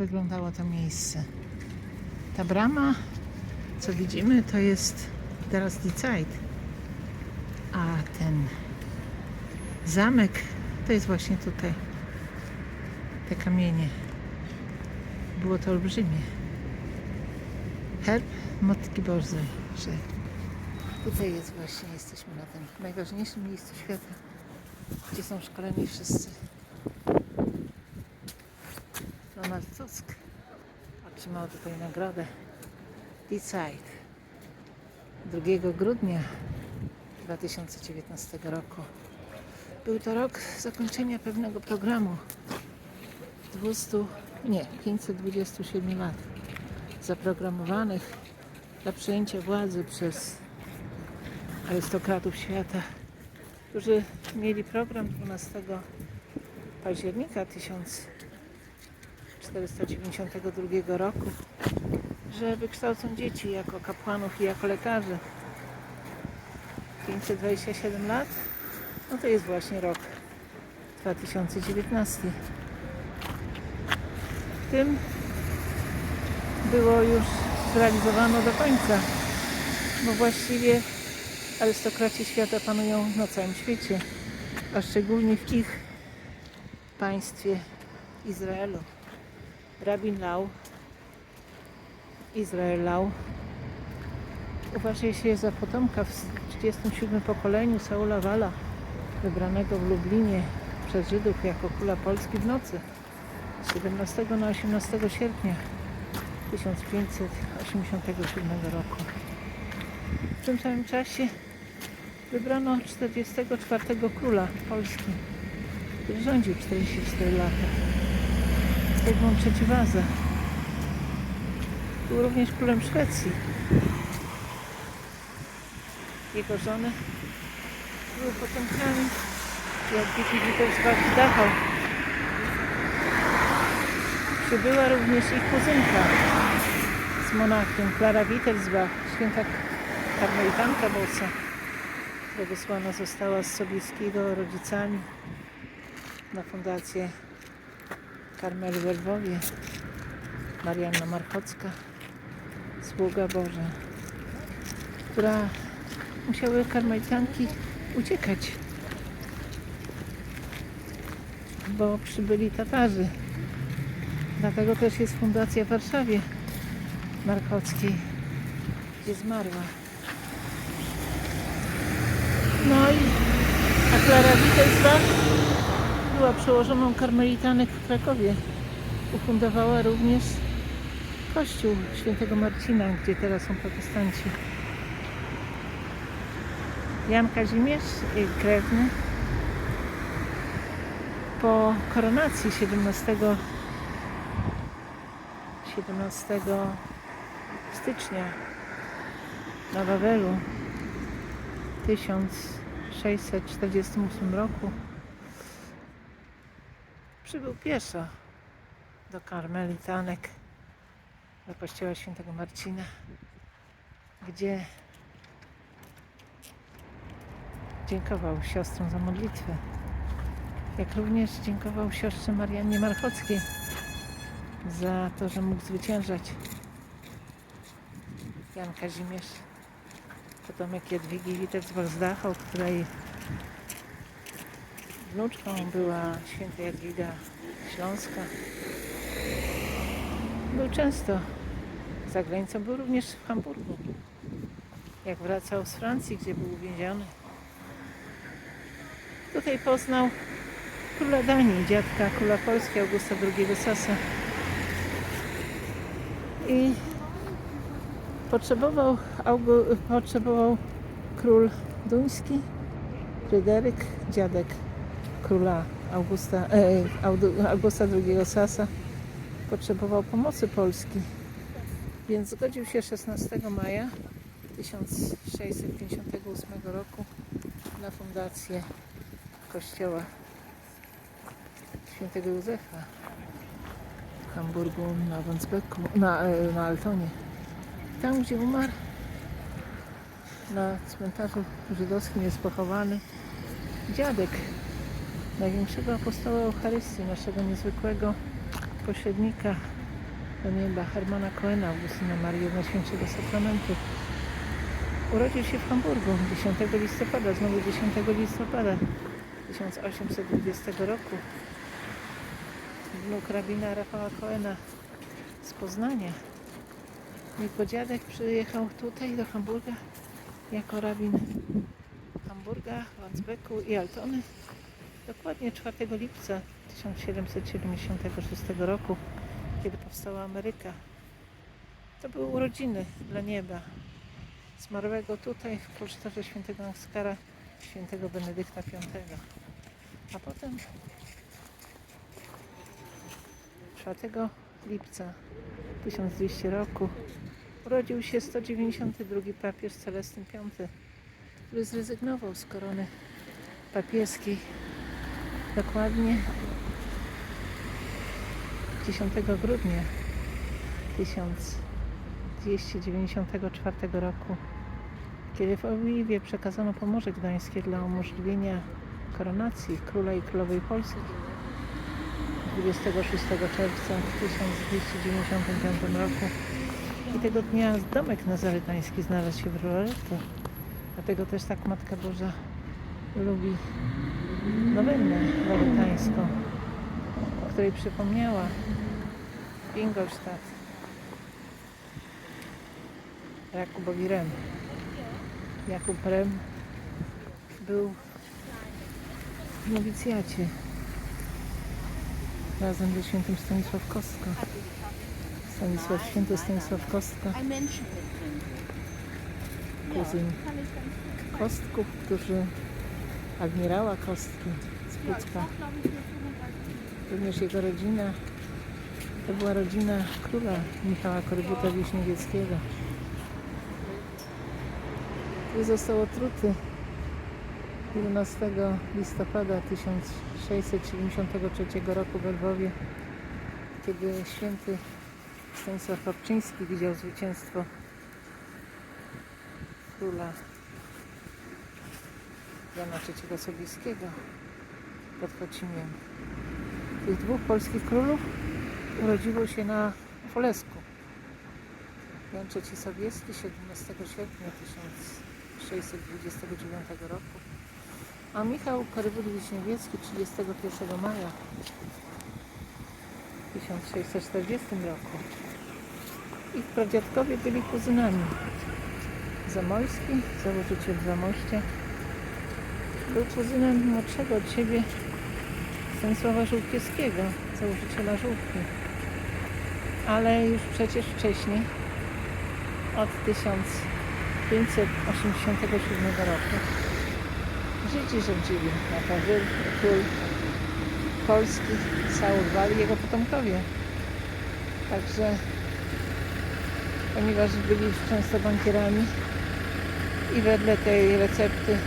wyglądało to miejsce. Ta brama, co widzimy, to jest teraz Zeit. A ten zamek to jest właśnie tutaj. Te kamienie. Było to olbrzymie. Herb Motki Bożej, że tutaj jest właśnie, jesteśmy na tym najważniejszym miejscu świata, gdzie są szkoleni wszyscy. Tusk otrzymał tutaj nagrodę. Zeit 2 grudnia 2019 roku. Był to rok zakończenia pewnego programu. 200, nie, 527 lat zaprogramowanych dla przejęcia władzy przez arystokratów świata, którzy mieli program 12 października 1000 492 roku, że wykształcą dzieci jako kapłanów i jako lekarzy. 527 lat, no to jest właśnie rok 2019. W tym było już zrealizowano do końca, bo właściwie arystokraci świata panują na całym świecie, a szczególnie w ich państwie Izraelu. Rabin Lau, Izrael Lau, uważa się za potomka w 37 pokoleniu Saula Wala, wybranego w Lublinie przez Żydów jako króla Polski w nocy z 17 na 18 sierpnia 1587 roku. W tym samym czasie wybrano 44 króla Polski, który rządził 44 lata. III Waza. Był również królem Szwecji. Jego żony były potomkami Jadwigi Wittelsbach Dachau. Przybyła również ich kuzynka z Monachium, Klara Wittelsbach, święta karmelitanka bosa, która wysłana została z Sobieskiego rodzicami na fundację Karmel w Lwowie, Marianna Marchocka, sługa Boża, która musiały karmelitanki uciekać, bo przybyli Tatarzy. Dlatego też jest fundacja w Warszawie Marchockiej, gdzie zmarła. No i a Klara była przełożoną karmelitanek w Krakowie. Ufundowała również kościół świętego Marcina, gdzie teraz są protestanci. Jan Kazimierz y, krewny po koronacji 17, 17 stycznia na Wawelu w 1648 roku przybył pieszo do karmelitanek, do kościoła świętego Marcina, gdzie dziękował siostrom za modlitwę, jak również dziękował siostrze Mariannie Marchockiej za to, że mógł zwyciężać. Jan Kazimierz, potomek Jadwigi Dachau, której wnuczką była święta Jadwiga Śląska. Był często za granicą, był również w Hamburgu. Jak wracał z Francji, gdzie był uwięziony. Tutaj poznał króla Danii, dziadka króla Polski Augusta II Sasa. I potrzebował, potrzebował król duński, Fryderyk, dziadek króla Augusta, e, Augusta II Sasa potrzebował pomocy Polski, więc zgodził się 16 maja 1658 roku na fundację kościoła świętego Józefa w Hamburgu na Wandsbeku, na, e, na Altonie. Tam, gdzie umarł, na cmentarzu żydowskim jest pochowany dziadek największego apostoła Eucharystii, naszego niezwykłego pośrednika do nieba Hermana Coena, Augustyna Marii Najświętszego Sakramentu. Urodził się w Hamburgu 10 listopada, znowu 10 listopada 1820 roku. Wnuk rabina Rafała Coena z Poznania. Jego dziadek przyjechał tutaj do Hamburga jako rabin Hamburga, Wandsbeku i Altony dokładnie 4 lipca 1776 roku, kiedy powstała Ameryka. To były urodziny dla nieba. Zmarłego tutaj w klasztorze świętego Oskara, świętego Benedykta V. A potem 4 lipca 1200 roku urodził się 192 papież Celestyn V, który zrezygnował z korony papieskiej dokładnie 10 grudnia 1294 roku, kiedy w Oliwie przekazano Pomorze Gdańskie dla umożliwienia koronacji króla i królowej Polski. 26 czerwca 1295 roku i tego dnia domek nazaretański znalazł się w Loreto. Dlatego też tak Matka Boża lubi nowennę loretańską, której przypomniała Ingolstadt Jakubowi Rem. Jakub Rem był w nowicjacie razem ze świętym Stanisław Kostko. Stanisław, święty Stanisław Kostka, kuzyn Kostków, którzy admirała Kostki z Pucka. brauche, glaube ich, nur 35 Również jego rodzina to była rodzina króla Michała Korybuta Wiśniewieckiego. który został otruty 11 listopada 1673 roku w Lwowie, kiedy święty Stanisław Papczyński widział zwycięstwo króla Jana III Sobieskiego pod Chocimiem. Tych dwóch polskich królów urodziło się na Folesku. Jan III Sobieski 17 sierpnia 1629 roku, a Michał Korybut Wiśniewiecki 31 maja 1640 roku. Ich pradziadkowie byli kuzynami. Zamojski, założyciel Zamościa, był kuzynem młodszego od siebie Stanisława Żółkiewskiego, założyciela Żółki. Ale już przecież wcześniej, od 1587 roku, Żydzi rządzili na Pawyl, król Polski, Saul Wali, jego potomkowie. Także, ponieważ byli już często bankierami i wedle tej recepty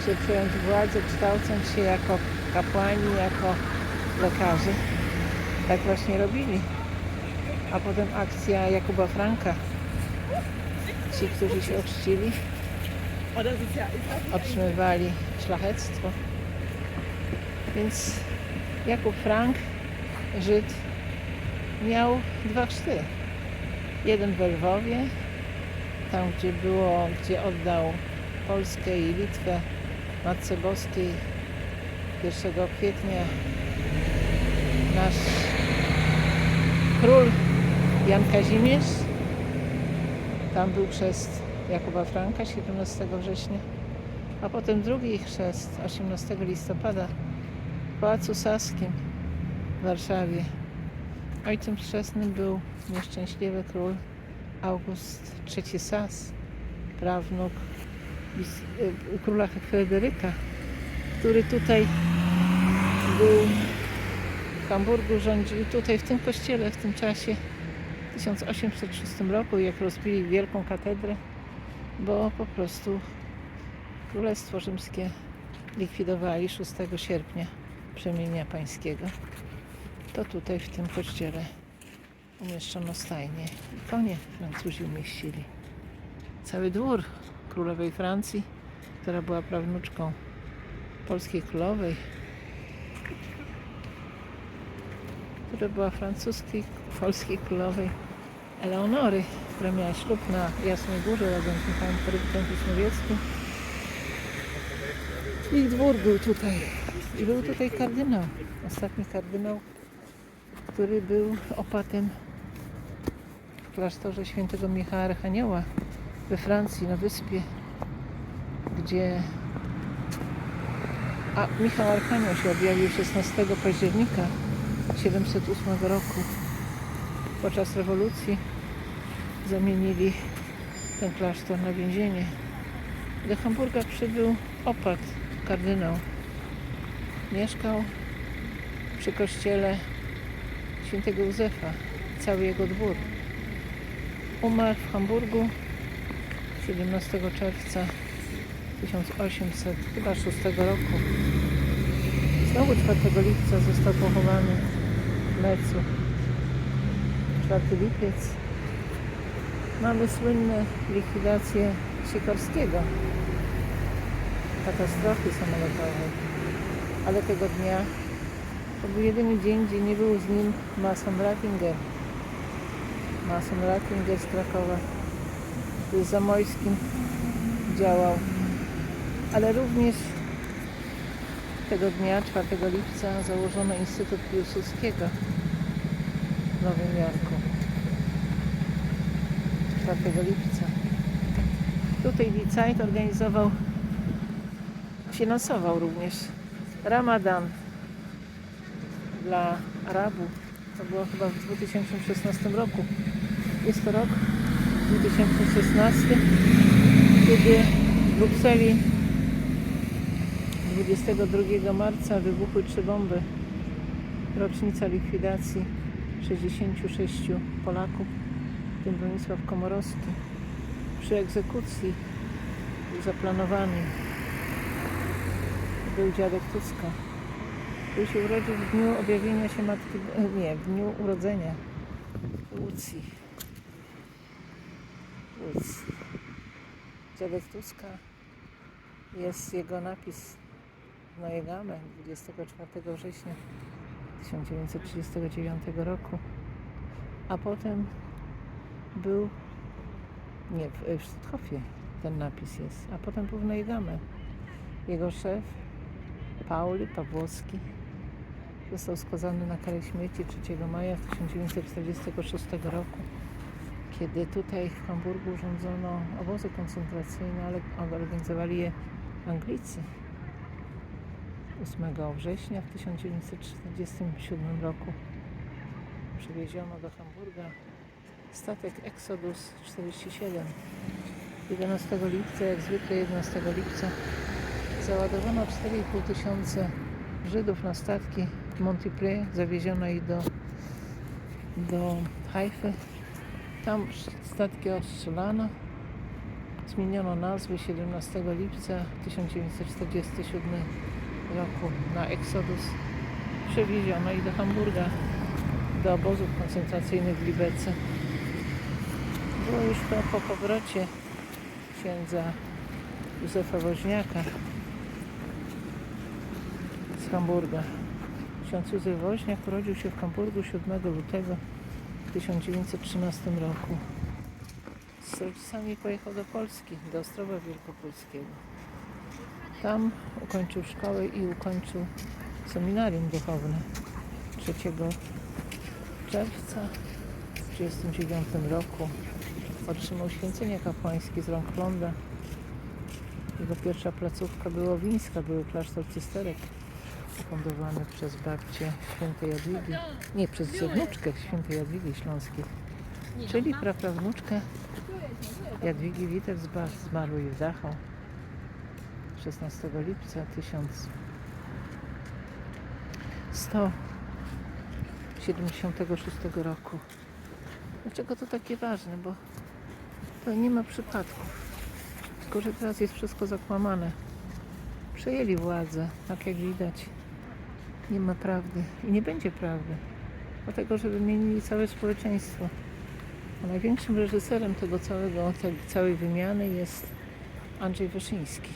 się przejąć władzę, kształcąc się jako kapłani, jako lekarze. Tak właśnie robili. A potem akcja Jakuba Franka. Ci, którzy się ochrzcili, otrzymywali szlachectwo. Więc Jakub Frank, Żyd, miał dwa chrzty. Jeden w Lwowie, tam gdzie było, gdzie oddał Polskę i Litwę Matce Boskiej 1 kwietnia nasz król Jan Kazimierz. Tam był chrzest Jakuba Franka 17 września, a potem drugi chrzest 18 listopada w Pałacu Saskim w Warszawie. Ojcem chrzestnym był nieszczęśliwy król August III Sas, prawnuk króla Fryderyka, który tutaj był w Hamburgu, rządził tutaj w tym kościele w tym czasie w 1806 roku, jak rozbili wielką katedrę, bo po prostu Królestwo Rzymskie likwidowali 6 sierpnia przemienia pańskiego. To tutaj w tym kościele umieszczono stajnie i konie Francuzi umieścili. Cały dwór królowej Francji, która była prawnuczką polskiej królowej. służbę była francuskiej, polskiej królowej Eleonory, która miała ślub na Jasnej Górze razem z Michałem Korybkiem Wiśniewieckim. Ich dwór był tutaj. I był tutaj kardynał. Ostatni kardynał, który był opatem w klasztorze świętego Michała Archanioła we Francji, na wyspie, gdzie a Michał Archanioł się objawił 16 października 708 roku. Podczas rewolucji zamienili ten klasztor na więzienie. Do Hamburga przybył opat, kardynał. Mieszkał przy kościele świętego Józefa, cały jego dwór. Umarł w Hamburgu 17 czerwca 1800, chyba 6 roku. Znowu 4 lipca został pochowany w Mecu. 4 lipiec. Mamy słynne likwidacje Sikorskiego. Katastrofy samolotowej. Ale tego dnia to był jedyny dzień, gdzie nie był z nim Mason Rattinger. Mason Rattinger z Krakowa. Zamojskim działał. Ale również tego dnia, 4 lipca, założono Instytut Piłsudskiego w Nowym Jorku. 4 lipca. Tutaj Zeit organizował, finansował również Ramadan dla Arabów. To było chyba w 2016 roku. Jest to rok 2016, kiedy w Brukseli 22 marca wybuchły trzy bomby. Rocznica likwidacji 66 Polaków, w tym Bronisław Komorowski. Przy egzekucji był zaplanowany był dziadek Tuska. Który się urodził w dniu objawienia się matki, nie, w dniu urodzenia Łucji. Łucji. Dziadek Tuska jest jego napis w Nojegamę 24 września 1939 roku. A potem był, nie, w, Sztuthofie ten napis jest, a potem był w Nojegamę. Jego szef, Pauli Pawłowski, został skazany na karę śmierci 3 maja 1946 roku, kiedy tutaj w Hamburgu urządzono obozy koncentracyjne, ale organizowali je Anglicy. 8 września w 1947 roku przywieziono do Hamburga statek Exodus 47. 11 lipca, jak zwykle 11 lipca, załadowano 4,5 tysiące Żydów na statki w zawieziono ich do, do Haify. Tam statki odstrzelano, zmieniono nazwy 17 lipca 1947 roku na Exodus. Przewieziono ich do Hamburga, do obozów koncentracyjnych w Libece. Było już to po powrocie księdza Józefa Woźniaka z Hamburga. Ksiądz Józef Woźniak urodził się w Hamburgu 7 lutego 1913 roku. Z rodzicami pojechał do Polski, do Ostrowa Wielkopolskiego. Tam ukończył szkołę i ukończył seminarium duchowne 3 czerwca w 1939 roku. Otrzymał święcenie kapłańskie z rąk Klonda. Jego pierwsza placówka była wińska, był klasztor cysterek ufundowany przez babcię świętej Jadwigi, nie, przez wnuczkę świętej Jadwigi Śląskiej, czyli praprawnuczkę Jadwigi Witer zmarłej w Dachau 16 lipca 1176 roku. Dlaczego to takie ważne? Bo to nie ma przypadków. Tylko, że teraz jest wszystko zakłamane. Przejęli władzę, tak jak widać. Nie ma prawdy i nie będzie prawdy. Dlatego, że wymienili całe społeczeństwo. A największym reżyserem tego całego, tej całej wymiany jest Andrzej Wyszyński.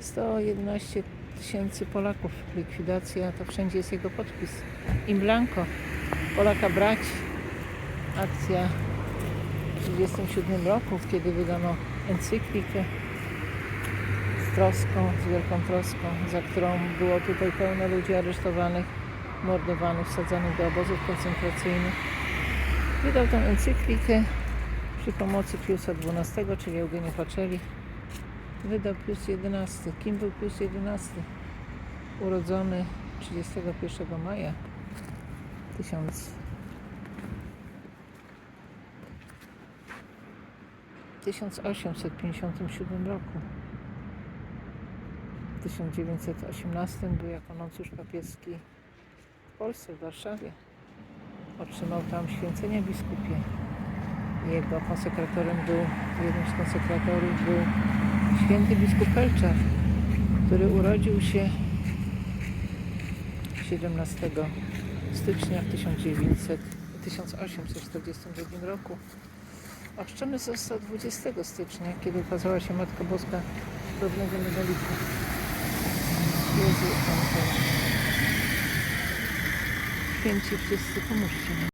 111 tysięcy Polaków. Likwidacja, to wszędzie jest jego podpis. In blanco. Polaka brać. Akcja w 1937 roku, kiedy wydano encyklikę troską, z wielką troską, za którą było tutaj pełno ludzi aresztowanych, mordowanych, wsadzanych do obozów koncentracyjnych. Wydał tę encyklikę przy pomocy Piusa XII, czyli Eugenii Pacelli. Wydał Pius XI. Kim był Pius XI? Urodzony 31 maja 1000 1857 roku. W 1918 był jako nuncjusz papieski w Polsce, w Warszawie. Otrzymał tam święcenie biskupie. Jego konsekratorem był, jednym z konsekratorów był święty biskup Pelczar, który urodził się 17 stycznia w 1900, 1842 roku. Ochrzczony został 20 stycznia, kiedy ukazała się Matka Boska drobnego medaliku. Gözü. Pençe fıstıkı muşçunu.